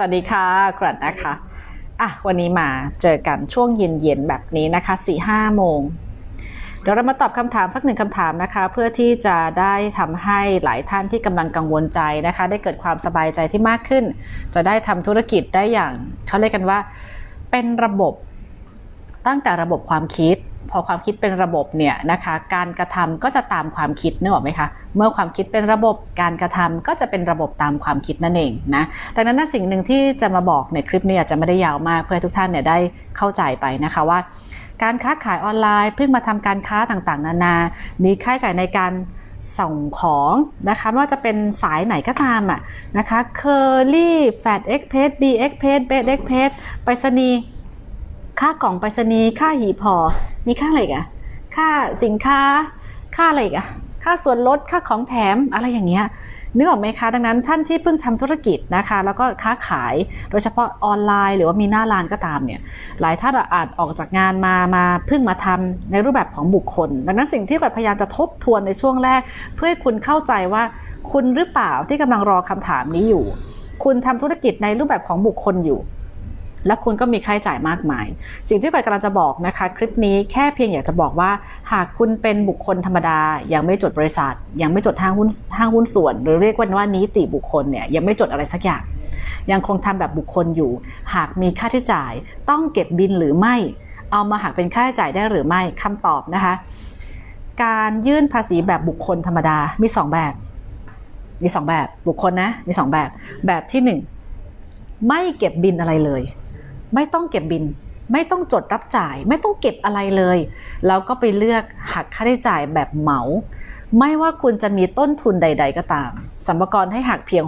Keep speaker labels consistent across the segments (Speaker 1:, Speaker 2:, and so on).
Speaker 1: สวัสดีค่ะกรัดนะคะอะวันนี้มาเจอกันช่วงเย็นๆแบบนี้นะคะ4ี่ห้าโมงเดี๋ยวเรามาตอบคำถามสักหนึ่งคำถามนะคะ เพื่อที่จะได้ทำให้หลายท่านที่กำลังกังวลใจนะคะ ได้เกิดความสบายใจที่มากขึ้น จะได้ทำธุรกิจได้อย่างเขาเรียกกันว่า เป็นระบบตั้งแต่ระบบความคิด พอความคิดเป็นระบบเนี่ยนะคะการกระทำก็จะตามความคิดนึกออกไหมคะเมื่อความคิดเป็นระบบการกระทำก็จะเป็นระบบตามความคิดนั่นเองนะดังนั้นนะสิ่งหนึ่งที่จะมาบอกในคลิปนี้อาจจะไม่ได้ยาวมาก เพื่อทุกท่านเนี่ยได้เข้าใจไปนะคะว่า การค้าขายออนไลน์ เพิ่งมาทำการค้าต่างๆ นานา มีค่าใช้จ่ายในการส่งของนะคะไม่ว่าจะเป็นสายไหนก็ตามอะนะคะเคอรี่แฟดเอ็กเพสบีเอ็กเพสเบสเอ็กเพสไปรษณีย์ ค่ากล่องไปรษณีย์ค่าหีบห่อมีค่าอะไรอีกอะค่าสินค้า ค่าอะไรอีกอะค่าส่วนลดค่าของแถมอะไรอย่างเงี้ยนึกออกไหมคะ ดังนั้นท่านที่เพิ่งทำธุรกิจนะคะ แล้วก็ค้าขายโดยเฉพาะออนไลน์ หรือว่ามีหน้าร้านก็ตามเนี่ยหลายท่านอาจออกจากงานมามาเพิ่งมาทำในรูปแบบของบุคคล ดังนั้นสิ่งที่กัดพยายามจะทบทวนในช่วงแรก เพื่อให้คุณเข้าใจว่าคุณหรือเปล่าที่กำลังรอคำถามนี้อยู่ คุณทำธุรกิจในรูปแบบของบุคคลอยู่ และคุณก็มีค่าใช้จ่ายมากมาย สิ่งที่กัดกำลังจะบอกนะคะ คลิปนี้แค่เพียงอยากจะบอกว่า หากคุณเป็นบุคคลธรรมดา ยังไม่จดบริษัท ยังไม่จดห้างหุ้นห้างหุ้นส่วน หรือเรียกว่าว่านิติบุคคลเนี่ยยังไม่จดอะไรสักอย่าง ยังคงทำแบบบุคคลอยู่ หากมีค่าใช้จ่าย ต้องเก็บบินหรือไม่ เอามาหักเป็นค่าใช้จ่ายได้หรือไม่คำตอบนะคะ การยื่นภาษีแบบบุคคลธรรมดามี 2 แบบ มี 2 แบบบุคคลนะมี 2 แบบแบบที่ 1 ไม่เก็บบินอะไรเลย ไม่ต้องเก็บบิน ไม่ต้องจดรับจ่าย ไม่ต้องเก็บอะไรเลย แล้วก็ไปเลือกหักค่าใช้จ่ายแบบเหมา ไม่ว่าคุณจะมีต้นทุนใด ๆ ก็ตามสัมภาระให้หักเพียง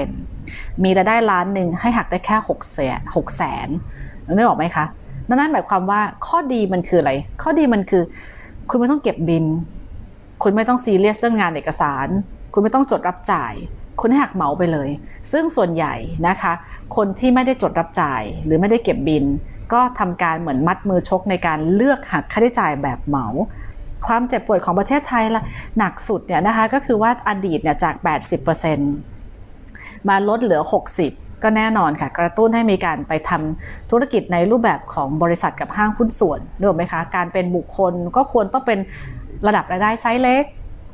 Speaker 1: 60%มีรายได้ล้านหนึ่งให้หักได้แค่6แสน6แสนนึกออกไหมคะนั่นนั่นหมายความว่าข้อดีมันคืออะไร ข้อดีมันคือ คุณไม่ต้องเก็บบิน คุณไม่ต้องซีเรียสเรื่องงานเอกสาร คุณไม่ต้องจดรับจ่าย คุณหักเหมาไปเลย ซึ่งส่วนใหญ่นะคะ คนที่ไม่ได้จดรับจ่ายหรือไม่ได้เก็บบิน ก็ทำการเหมือนมัดมือชกในการเลือกหักค่าใช้จ่ายแบบเหมา ความเจ็บป่วยของประเทศไทยละหนักสุดเนี่ยนะคะก็คือว่าอดีตเนี่ยจาก 80%มาลดเหลือ 60ก็แน่นอนค่ะ กระตุ้นให้มีการไปทำธุรกิจในรูปแบบของบริษัทกับห้างหุ้นส่วนนึกออกไหมคะ การเป็นบุคคลก็ควรต้องเป็นระดับรายได้ไซส์เล็ก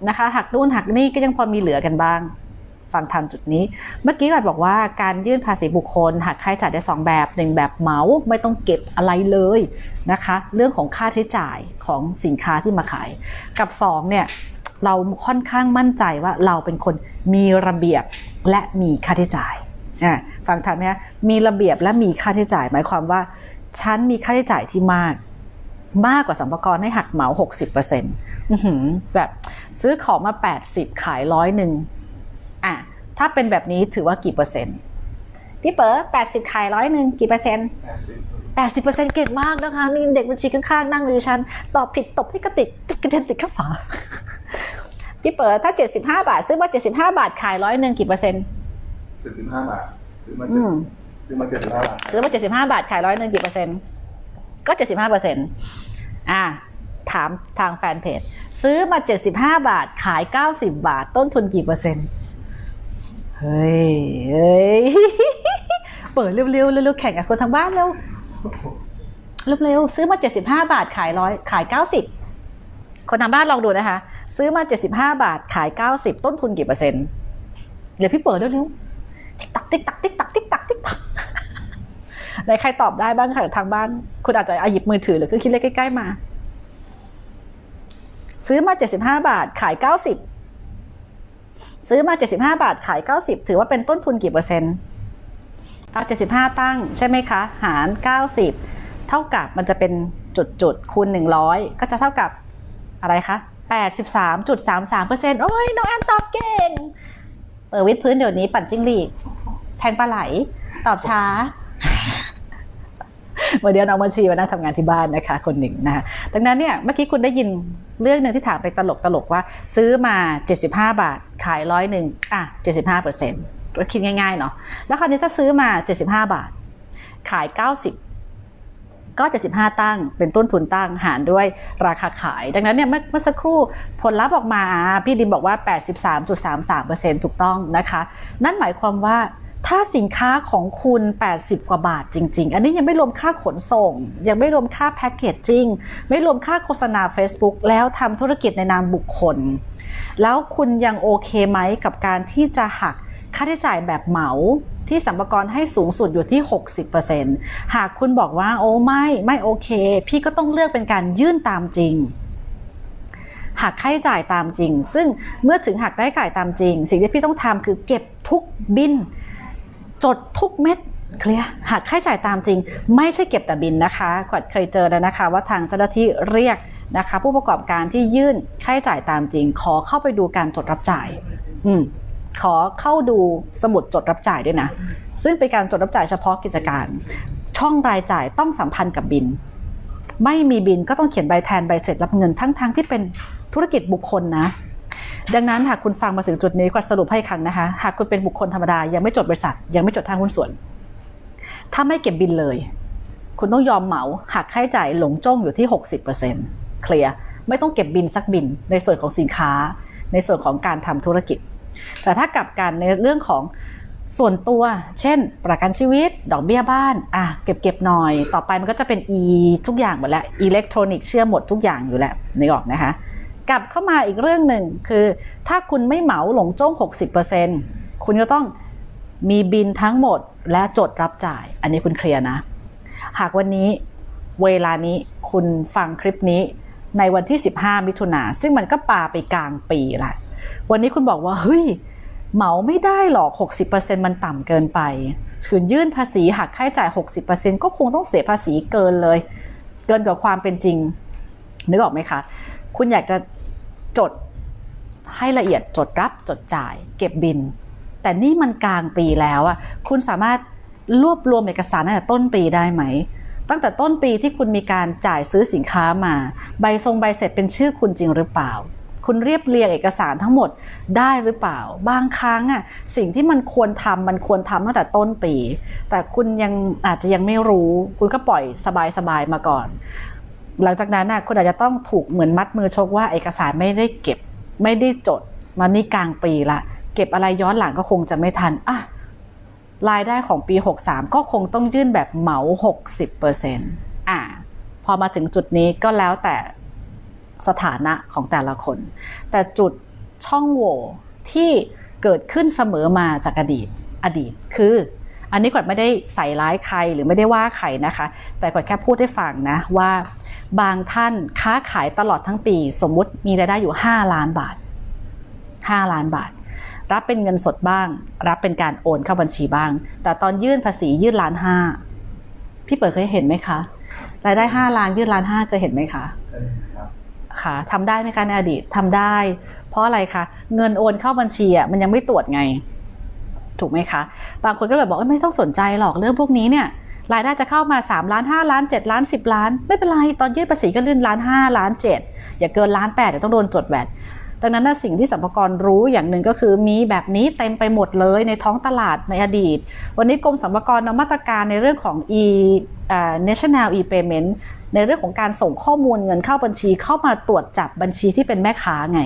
Speaker 1: นะคะ หักนู่นหักนี่ก็ยังพอมีเหลือกันบ้าง ฟังทันจุดนี้ เมื่อกี้กัดบอกว่าการยื่นภาษีบุคคลหักค่าใช้จ่ายได้ 2 แบบหนึ่งแบบเหมาไม่ต้องเก็บอะไรเลยนะคะ เรื่องของค่าใช้จ่ายของสินค้าที่มาขาย กับ2เนี่ยเราค่อนข้างมั่นใจว่าเราเป็นคนมีระเบียบและมีค่าใช้จ่ายอะฟังทันไหมคะมีระเบียบและมีค่าใช้จ่าย หมายความว่าฉันมีค่าใช้จ่ายที่มาก มากกว่าสัมภาระให้หักเหมา 60%อือแบบซื้อของมา 80 ขายร้อยหนึ่ง อะถ้าเป็นแบบนี้ถือว่ากี่เปอร์เซ็นต์พี่เป๋อ80ขายร้อยหนึ่งกี่เปอร์เซ็นต์80เปอร์เซ็นต์เก่งมากนะคะนี่เด็กบัญชีข้างๆนั่งอยู่ชั้นตอบผิดตบให้กระติกกระเด็นติดข้าฝาพี่เปิดถ้า75บห้าบาท ซื้อมา75บห้าบาทขายร้อยหนึ่งกี่เปอร์เซ็นต์
Speaker 2: เจ็ดสิบห้าบาทซื้อมาเจ็ด
Speaker 1: ม
Speaker 2: ซื้อมาเจ็ดสิบห้าบาท
Speaker 1: ซื้อมา75บาทขายร้อยหนึ่งกี่เปอร์เซ็นต์ก็75เปอร์เซ็นต์อ่าถามทางแฟนเพจซื้อมา75บห้าบาทขาย90บาท ต้นทุนกี่เปอร์เซ็นต์ เฮ้ยเฮ้ยเปิดเร็วๆเร็วๆแข่งกับคนทางบ้านเร็วเร็วๆซื้อมา75บห้าบาทขายร้อยขาย90คนทางบ้านลองดูนะคะ ซื้อมา75บห้าบาทขาย90ต้นทุนกี่เปอร์เซ็นต์เดี๋ยวพี่เปิดเร็วๆติ๊กตักติ๊กตักติ๊กตักติ๊กตักติ๊กตักไหนใครตอบได้บ้างค่ะทางบ้าน คุณอาจจะเอาหยิบมือถือหรือเครื่องคิดเลขใกล้ๆมา ซื้อมา75บห้าบาทขาย90 ซื้อมา 75 บาทขาย 90 ถือว่าเป็นต้นทุนกี่เปอร์เซ็นต์เอา75 ตั้งใช่ไหมคะ หาร 90 เท่ากับมันจะเป็นจุดจุดคูณ 100 ก็จะเท่ากับอะไรคะ 83.33%โอ้ยน้องแอนตอบเก่ง เปิดวิดพื้นเดี๋ยวนี้ปั่นจิ้งหรีดแทงปลาไหล ตอบช้า วันเดียวน้องบัญชีมานั่งทำงานที่บ้านนะคะ คนหนึ่งนะคะดังนั้นเนี่ยเมื่อกี้คุณได้ยินเรื่องหนึ่งที่ถามไปตลกตลกว่า ซื้อมา 75 บาท ขายร้อยหนึ่งอะ 75เปอร์เซ็นต์ก็คิดง่ายๆเนาะแล้วคราวนี้ถ้าซื้อมา 75 บาท ขาย 90ก็75ตั้ง เป็นต้นทุนตั้งหารด้วยราคาขาย ดังนั้นเนี่ยเมื่อเมื่อสักครู่ผลลัพธ์ออกมา พี่ดิมบอกว่า 83.33%ถูกต้องนะคะ นั่นหมายความว่า ถ้าสินค้าของคุณ 80 กว่าบาทจริง ๆ อันนี้ยังไม่รวมค่าขนส่ง ยังไม่รวมค่าแพ็กเกจจิ้งไม่รวมค่าโฆษณา Facebook แล้วทำธุรกิจในนามบุคคล แล้วคุณยังโอเคไหมกับการที่จะหักค่าใช้จ่ายแบบเหมาที่สัมภากรให้สูงสุดอยู่ที่ 60%หากคุณบอกว่าโอ้ไม่ไม่โอเค พี่ก็ต้องเลือกเป็นการยื่นตามจริงหักค่าใช้จ่ายตามจริง ซึ่งเมื่อถึงหักได้จ่ายตามจริง สิ่งที่พี่ต้องทำคือเก็บทุกบิน จดทุกเม็ดเคลียร์หักค่าใช้จ่ายตามจริง ไม่ใช่เก็บแต่บินนะคะขวัญเคยเจอแล้วนะคะ ว่าทางเจ้าหน้าที่เรียกนะคะ ผู้ประกอบการที่ยื่นค่าใช้จ่ายตามจริง ขอเข้าไปดูการจดรับจ่าย อืมขอเข้าดูสมุดจดรับจ่ายด้วยนะ ซึ่งเป็นการจดรับจ่ายเฉพาะกิจการ ช่องรายจ่ายต้องสัมพันธ์กับบิน ไม่มีบินก็ต้องเขียนใบแทนใบเสร็จรับเงินทั้งๆทที่เป็นธุรกิจบุคคลนะ ดังนั้นหากคุณฟังมาถึงจุดนี้ก็สรุปให้ครั้งนะคะ หากคุณเป็นบุคคลธรรมดายังไม่จดบริษัท ยังไม่จดทางหุ้นส่วน ถ้าไม่เก็บบินเลย คุณต้องยอมเหมาหักค่าใช้จ่ายหลงจ้องอยู่ที่ 60%เคลียร์ไม่ต้องเก็บบินสักบินในส่วนของสินค้า ในส่วนของการทำธุรกิจ แต่ถ้ากลับกันในเรื่องของส่วนตัว เช่น ประกันชีวิต ดอกเบี้ยบ้าน อะ เก็บเก็บหน่อย ต่อไปมันก็จะเป็น e ทุกอย่างหมดแล้ว อิเล็กทรอนิกส์เชื่อมหมดทุกอย่างอยู่แล้วนึกออกนะคะ กลับเข้ามาอีกเรื่องหนึ่งคือ ถ้าคุณไม่เหมาหลงจ้ง 60%คุณก็ต้องมีบินทั้งหมดและจดรับจ่าย อันนี้คุณเคลียร์นะ หากวันนี้เวลานี้คุณฟังคลิปนี้ในวันที่ 15 มิถุนาซึ่งมันก็ปาไปกลางปีละวันนี้คุณบอกว่าเฮ้ยเหมาไม่ได้หรอก 60%มันต่ำเกินไปคืนยื่นภาษีหักค่าใช้จ่าย 60%ก็คงต้องเสียภาษีเกินเลย เกินกว่าความเป็นจริง นึกออกไหมคะ คุณอยากจะ จดให้ละเอียดจดรับจดจ่าย เก็บบิน แต่นี่มันกลางปีแล้วอะคุณสามารถรวบรวมเอกสารตั้งแต่ต้นปีได้ไหม ตั้งแต่ต้นปีที่คุณมีการจ่ายซื้อสินค้ามา ใบทรงใบเสร็จเป็นชื่อคุณจริงหรือเปล่า คุณเรียบเรียงเอกสารทั้งหมดได้หรือเปล่า บางครั้งอะสิ่งที่มันควรทำมันควรทำตั้งแต่ต้นปี แต่คุณยังอาจจะยังไม่รู้ คุณก็ปล่อยสบายๆมาก่อน หลังจากนั้นนะคุณอาจจะต้องถูกเหมือนมัดมือชกว่าเอกสารไม่ได้เก็บไม่ได้จดมานี่กลางปีละ เก็บอะไรย้อนหลังก็คงจะไม่ทันอะรายได้ของปี 63 ก็คงต้องยื่นแบบเหมา 60%อะพอมาถึงจุดนี้ก็แล้วแต่สถานะของแต่ละคน แต่จุดช่องโหว่ที่เกิดขึ้นเสมอมาจากอดีตอดีตคือ อันนี้ก่อนไม่ได้ใส่ร้ายใครหรือไม่ได้ว่าใครนะคะ แต่ก่อนแค่พูดให้ฟังนะว่าบางท่านค้าขายตลอดทั้งปี สมมุติมีรายได้อยู่ 5 ล้านบาท 5 ล้านบาท รับเป็นเงินสดบ้าง รับเป็นการโอนเข้าบัญชีบ้าง แต่ตอนยื่นภาษียื่นล้านห้าพี่เปิดเคยเห็นไหมคะรายได้ 5 ล้านยื่นล้านห้าเคยเห็นไหมคะ
Speaker 2: ครับ
Speaker 1: ค่ะทำได้ไหมคะในอดีตทำได้ เพราะอะไรคะเงินโอนเข้าบัญชีอะมันยังไม่ตรวจไง ถูกไหมคะ บางคนก็เลยบอกไม่ต้องสนใจหรอกเรื่องพวกนี้เนี่ยรายได้จะเข้ามา 3 ล้าน 5 ล้าน 7 ล้าน 10 ล้าน ไม่เป็นไร ตอนยื่นภาษีก็ลื่นล้าน 5 ล้าน 7 อย่าเกินล้าน8เดี๋ยวต้องโดนจดแวดดังนั้นนะสิ่งที่สัมภากระรู้อย่างหนึ่งก็คือมีแบบนี้เต็มไปหมดเลยในท้องตลาดในอดีต วันนี้กรมสัมภากระนำมาตรการในเรื่องของ e national e payment ในเรื่องของการส่งข้อมูลเงินเข้าบัญชีเข้ามาตรวจจับบัญชีที่เป็นแม่ค้าไง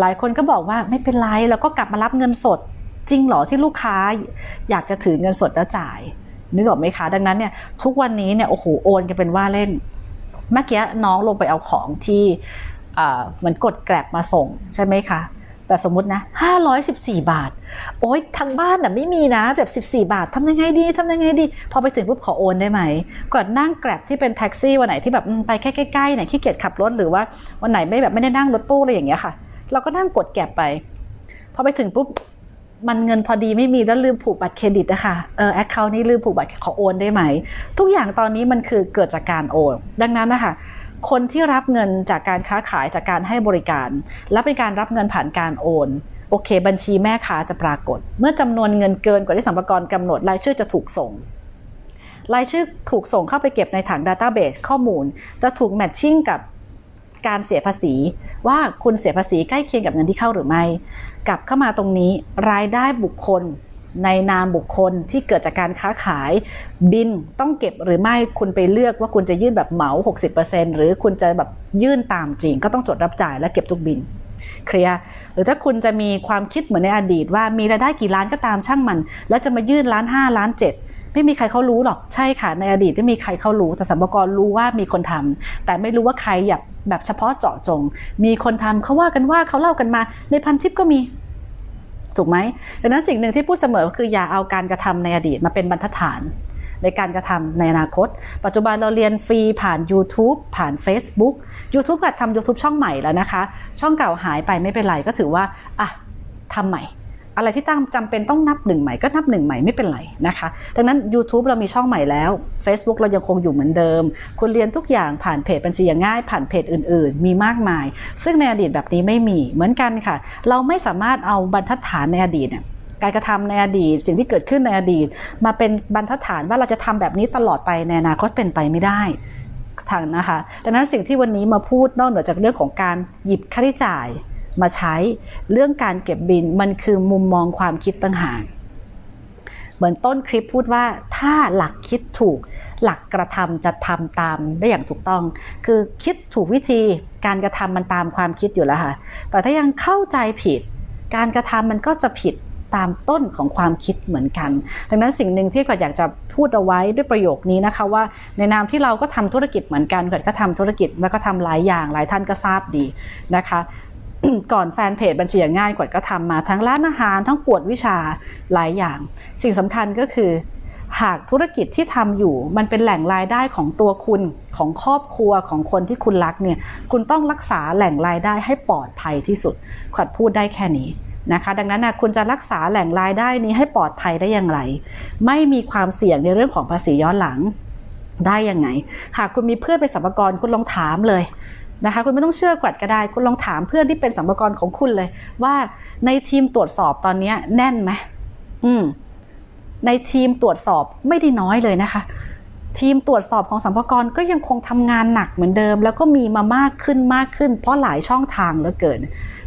Speaker 1: หลายคนก็บอกว่าไม่เป็นไรแล้วก็กลับมารับเงินสด จริงเหรอที่ลูกค้าอยากจะถือเงินสดแล้วจ่าย นึกออกไหมคะ ดังนั้นเนี่ยทุกวันนี้เนี่ยโอ้โหโอนกันเป็นว่าเล่น เมื่อกี้น้องลงไปเอาของที่เหมือนกดแกร็บมาส่งใช่ไหมคะแต่สมมตินะ514 บาท โอ๊ยทางบ้านน่ะไม่มีนะแบบ14 บาททำยังไงดีทำยังไงดี พอไปถึงปุ๊บขอโอนได้ไหม ก่อนนั่งแกร็บที่เป็นแท็กซี่วันไหนที่แบบไปแค่ใกล้ๆไหนขี้เกียจขับรถหรือว่าวันไหนไม่แบบไม่ได้นั่งรถตู้อะไรอย่างเงี้ยค่ะ เราก็นั่งกดแกร็บไป พอไปถึงปุ๊บ มันเงินพอดีไม่มีแล้วลืมผูกบัตรเครดิตนะคะเออแอคเคาท์นี้ลืมผูกบัตรขอโอนได้ไหม ทุกอย่างตอนนี้มันคือเกิดจากการโอน ดังนั้นนะคะคนที่รับเงินจากการค้าขายจากการให้บริการ และเป็นการรับเงินผ่านการโอนโอเค บัญชีแม่ค้าจะปรากฏ เมื่อจำนวนเงินเกินกว่าที่สัมภากระกำหนดรายชื่อจะถูกส่งรายชื่อถูกส่งเข้าไปเก็บในถังดัตต้าเบสข้อมูล จะถูกแมทชิ่งกับ การเสียภาษี ว่าคุณเสียภาษีใกล้เคียงกับเงินที่เข้าหรือไม่ กลับเข้ามาตรงนี้รายได้บุคคลในนามบุคคลที่เกิดจากการค้าขาย บินต้องเก็บหรือไม่คุณไปเลือกว่าคุณจะยื่นแบบเหมา 60%หรือคุณจะแบบยื่นตามจริง ก็ต้องจดรับจ่ายและเก็บทุกบินเคลียร์หรือถ้าคุณจะมีความคิดเหมือนในอดีตว่ามีรายได้กี่ล้านก็ตามช่างมัน แล้วจะมายื่นล้านห้าล้านเจ็ด ไม่มีใครเขารู้หรอกใช่ค่ะในอดีตไม่มีใครเขารู้แต่สัมภากระรู้ว่ามีคนทำแต่ไม่รู้ว่าใครแบบแบบเฉพาะเจาะจง มีคนทำเขาว่ากันว่าเขาเล่ากันมา ในพันทิปก็มีถูกไหมดังนั้นสิ่งหนึ่งที่พูดเสมอคืออย่าเอาการกระทำในอดีตมาเป็นบรรทัดฐานในการกระทำในอนาคต ปัจจุบันเราเรียนฟรีผ่าน YouTube ผ่าน Facebook YouTube ก็ทำ YouTube ช่องใหม่แล้วนะคะ ช่องเก่าหายไปไม่เป็นไรก็ถือว่า อะทำใหม่ อะไรที่ตั้งจำเป็นต้องนับหนึ่งใหม่ก็นับหนึ่งใหม่ไม่เป็นไรนะคะ ดังนั้น YouTube เรามีช่องใหม่แล้ว Facebook เรายังคงอยู่เหมือนเดิม คุณเรียนทุกอย่างผ่านเพจบัญชีอย่างง่าย ผ่านเพจอื่น ๆ มีมากมาย ซึ่งในอดีตแบบนี้ไม่มีเหมือนกันค่ะ เราไม่สามารถเอาบรรทัดฐานในอดีตเนี่ยการกระทำในอดีตสิ่งที่เกิดขึ้นในอดีต มาเป็นบรรทัดฐานว่าเราจะทำแบบนี้ตลอดไปในอนาคตเป็นไปไม่ได้ทางนะคะดังนั้นสิ่งที่วันนี้มาพูดนอกเหนือจากเรื่องของการหยิบค่าใช้จ่าย มาใช้ เรื่องการเก็บบินมันคือมุมมองความคิดต่างหากเหมือนต้นคลิปพูดว่าถ้าหลักคิดถูก หลักกระทำจะทำตามได้อย่างถูกต้อง คือคิดถูกวิธีการกระทำมันตามความคิดอยู่แล้วค่ะ แต่ถ้ายังเข้าใจผิด การกระทำมันก็จะผิดตามต้นของความคิดเหมือนกัน ดังนั้นสิ่งหนึ่งที่กอดอยากจะพูดเอาไว้ด้วยประโยคนี้นะคะว่า ในนามที่เราก็ทำธุรกิจเหมือนกันกอดก็ทำธุรกิจแล้วก็ทำหลายอย่างหลายท่านก็ทราบดีนะคะ ก่อนแฟนเพจบัญชีอย่างง่ายกว่าก็ทำมาทั้งร้านอาหารทั้งกวดวิชาหลายอย่าง สิ่งสำคัญก็คือ หากธุรกิจที่ทำอยู่ มันเป็นแหล่งรายได้ของตัวคุณของครอบครัวของคนที่คุณรักเนี่ยคุณต้องรักษาแหล่งรายได้ให้ปลอดภัยที่สุด ขวัญพูดได้แค่นี้นะคะดังนั้นนะคุณจะรักษาแหล่งรายได้นี้ให้ปลอดภัยได้อย่างไร ไม่มีความเสี่ยงในเรื่องของภาษีย้อนหลังได้ยังไง หากคุณมีเพื่อนเป็นสัมภาระคุณลองถามเลย นะคะคุณไม่ต้องเชื่อกวัดก็ได้ คุณลองถามเพื่อนที่เป็นสัมภาระของคุณเลย ว่าในทีมตรวจสอบตอนนี้แน่นไหมอืมในทีมตรวจสอบไม่ได้น้อยเลยนะคะ ทีมตรวจสอบของสัมภาระก็ยังคงทำงานหนักเหมือนเดิม แล้วก็มีมามากขึ้นมากขึ้น เพราะหลายช่องทางเหลือเกิน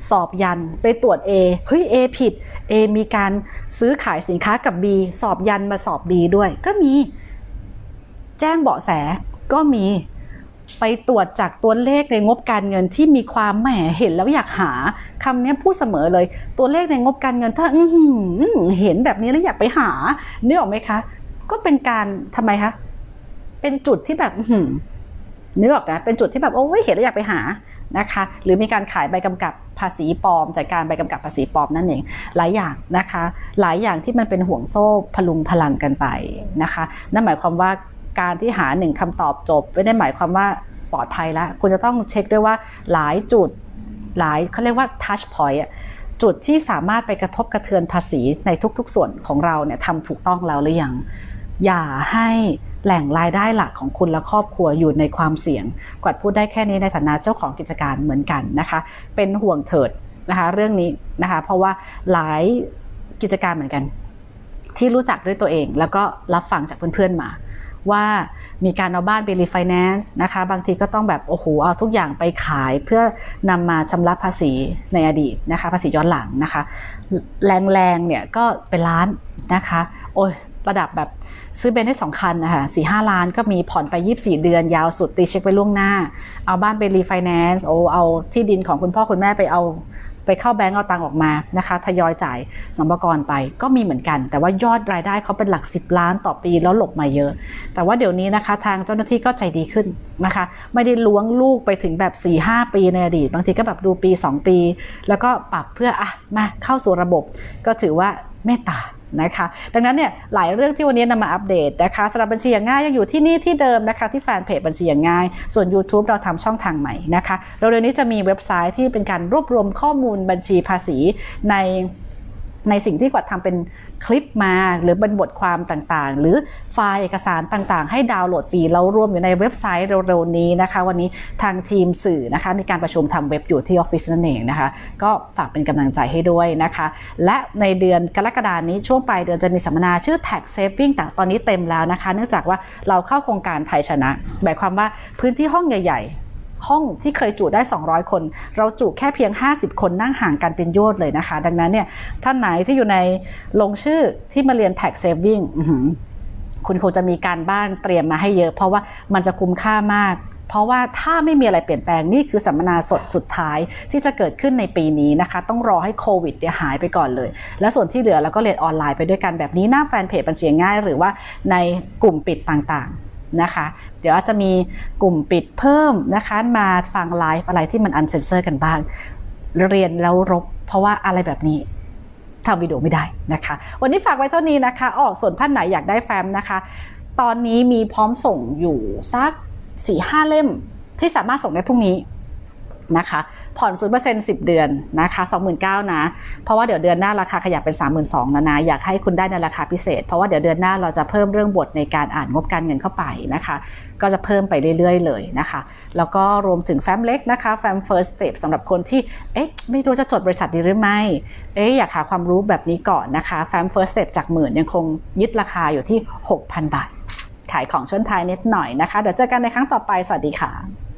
Speaker 1: สอบยันไปตรวจ A เฮ้ย A ผิด A มีการซื้อขายสินค้ากับ B สอบยันมาสอบ B ด้วย ก็มี แจ้งเบาะแสก็มี ไปตรวจจากตัวเลขในงบการเงินที่มีความแหมเห็นแล้วอยากหาคำนี้พูดเสมอเลย ตัวเลขในงบการเงินถ้าเห็นแบบนี้แล้วอยากไปหาเนึกออกไหมคะ ก็เป็นการทำไมคะเป็นจุดที่แบบอื้ออนึกออกนะเป็นจุดที่แบบโอ้ยเห็นแล้วอยากไปหานะคะ หรือมีการขายใบกำกับภาษีปลอมจัดการใบกำกับภาษีปลอมนั่นเองหลายอย่างนะคะ หลายอย่างที่มันเป็นห่วงโซ่พลุงพลังกันไปนะคะ นั่นหมายความว่า การที่หาหนึ่งคำตอบจบ ไม่ได้หมายความว่าปลอดภัยแล้วคุณจะต้องเช็คด้วยว่าหลายจุดหลายเขาเรียกว่า touch point จุดที่สามารถไปกระทบกระเทือนภาษีในทุกๆ ส่วนของเราเนี่ยทำถูกต้องแล้วหรือยังอย่าให้แหล่งรายได้หลักของคุณและครอบครัวอยู่ในความเสี่ยง กวัดพูดได้แค่นี้ในฐานะเจ้าของกิจการเหมือนกันนะคะ เป็นห่วงเถิดนะคะเรื่องนี้นะคะ เพราะว่าหลายกิจการเหมือนกัน ที่รู้จักด้วยตัวเอง แล้วก็รับฟังจากเพื่อนๆมา ว่ามีการเอาบ้านไปรีไฟแนนซ์นะคะบางทีก็ต้องแบบโอ้โหเอาทุกอย่างไปขายเพื่อนำมาชำระภาษีในอดีตนะคะภาษีย้อนหลังนะคะ แรงๆเนี่ยก็เป็นล้านนะคะโอ้ยระดับแบบซื้อเบนซ์ได้สองคันนะคะสี่ห้าล้านก็มีผ่อนไป 24 เดือนยาวสุดตีเช็คไปล่วงหน้า เอาบ้านไปรีไฟแนนซ์โอ้เอาที่ดินของคุณพ่อคุณแม่ไปเอา ไปเข้าแบงก์เอาตังออกมานะคะทยอยจ่ายสัมปกรไปก็มีเหมือนกัน แต่ว่ายอดรายได้เขาเป็นหลัก 10 ล้านต่อปีแล้วหลบมาเยอะ แต่ว่าเดี๋ยวนี้นะคะทางเจ้าหน้าที่ก็ใจดีขึ้นนะคะ ไม่ได้ล้วงลูกไปถึงแบบ 4-5 ปีในอดีต บางทีก็แบบดูปี 2 ปี แล้วก็ปรับเพื่ออะมาเข้าสู่ระบบ ก็ถือว่าเมตตา นะคะ ดังนั้นเนี่ยหลายเรื่องที่วันนี้นำมาอัปเดตนะคะสำหรับบัญชีอย่างง่ายยังอยู่ที่นี่ที่เดิมนะคะที่แฟนเพจบัญชีอย่างง่าย ส่วน YouTube เราทำช่องทางใหม่นะคะเร็วๆนี้จะมีเว็บไซต์ที่เป็นการรวบรวมข้อมูลบัญชีภาษีใน ในสิ่งที่กวัดทำเป็นคลิปมาหรือเป็นบทความต่างๆ หรือไฟล์เอกสารต่างๆ ให้ดาวน์โหลดฟรีแล้วรวมอยู่ในเว็บไซต์เร็วๆนี้นะคะ วันนี้ทางทีมสื่อนะคะ มีการประชุมทำเว็บอยู่ที่ออฟฟิศนั่นเองนะคะ ก็ฝากเป็นกำลังใจให้ด้วยนะคะ และในเดือนกรกฎานี้ช่วงปลายเดือนจะมีสัมมนาชื่อ Tax Saving แต่ตอนนี้เต็มแล้วนะคะ เนื่องจากว่าเราเข้าโครงการไทยชนะหมายความว่าพื้นที่ห้องใหญ่ ๆ ห้องที่เคยจุได้ 200 คน เราจุแค่เพียง 50 คนนั่งห่างกันเป็นโยชน์เลยนะคะ ดังนั้นเนี่ยท่านไหนที่อยู่ในลงชื่อที่มาเรียน tax saving คุณคงจะมีการบ้านเตรียมมาให้เยอะ เพราะว่ามันจะคุ้มค่ามากเพราะว่าถ้าไม่มีอะไรเปลี่ยนแปลงนี่คือสัมมนาสดสุดท้ายที่จะเกิดขึ้นในปีนี้นะคะ ต้องรอให้โควิดเนี่ยหายไปก่อนเลย และส่วนที่เหลือเราก็เรียนออนไลน์ไปด้วยกันแบบนี้หน้าแฟนเพจบัญชีง่าย หรือว่าในกลุ่มปิดต่างๆ นะคะ เดี๋ยวอาจจะมีกลุ่มปิดเพิ่มนะคะ มาฟังไลฟ์อะไรที่มันอันเซนเซอร์กันบ้าง เรียนแล้วรบ เพราะว่าอะไรแบบนี้ทำวิดีโอไม่ได้นะคะ วันนี้ฝากไว้เท่านี้นะคะอ๋อส่วนท่านไหนอยากได้แฟ้มนะคะ ตอนนี้มีพร้อมส่งอยู่สักสี่ห้าเล่มที่สามารถส่งได้พรุ่งนี้ นะคะ ผ่อนศูนย์เปอร์เซ็นต์สิบเดือนนะคะสองหมื่นเก้านะ เพราะว่าเดี๋ยวเดือนหน้าราคาขยับเป็น 3 2 0 0 0นะนะ อยากให้คุณได้ในราคาพิเศษ เพราะว่าเดี๋ยวเดือนหน้าเราจะเพิ่มเรื่องบทในการอ่านงบการเงินเข้าไปนะคะ ก็จะเพิ่มไปเรื่อยๆ เลยนะคะ แล้วก็รวมถึงแฟ้มเล็กนะคะแฟ้ม first step สำหรับคนที่เอ๊ะไม่รู้จะจดบริษัทดีหรือไม่เอ๊ะอยากหาความรู้แบบนี้ก่อนนะคะแฟ้ม first step จากหมื่นยังคงยึดราคาอยู่ที่ 6,000 บาทขายของชนท้ายนิดหน่อยนะคะ เดี๋ยวเจอกันในครั้งต่อไป สวัสดีค่ะ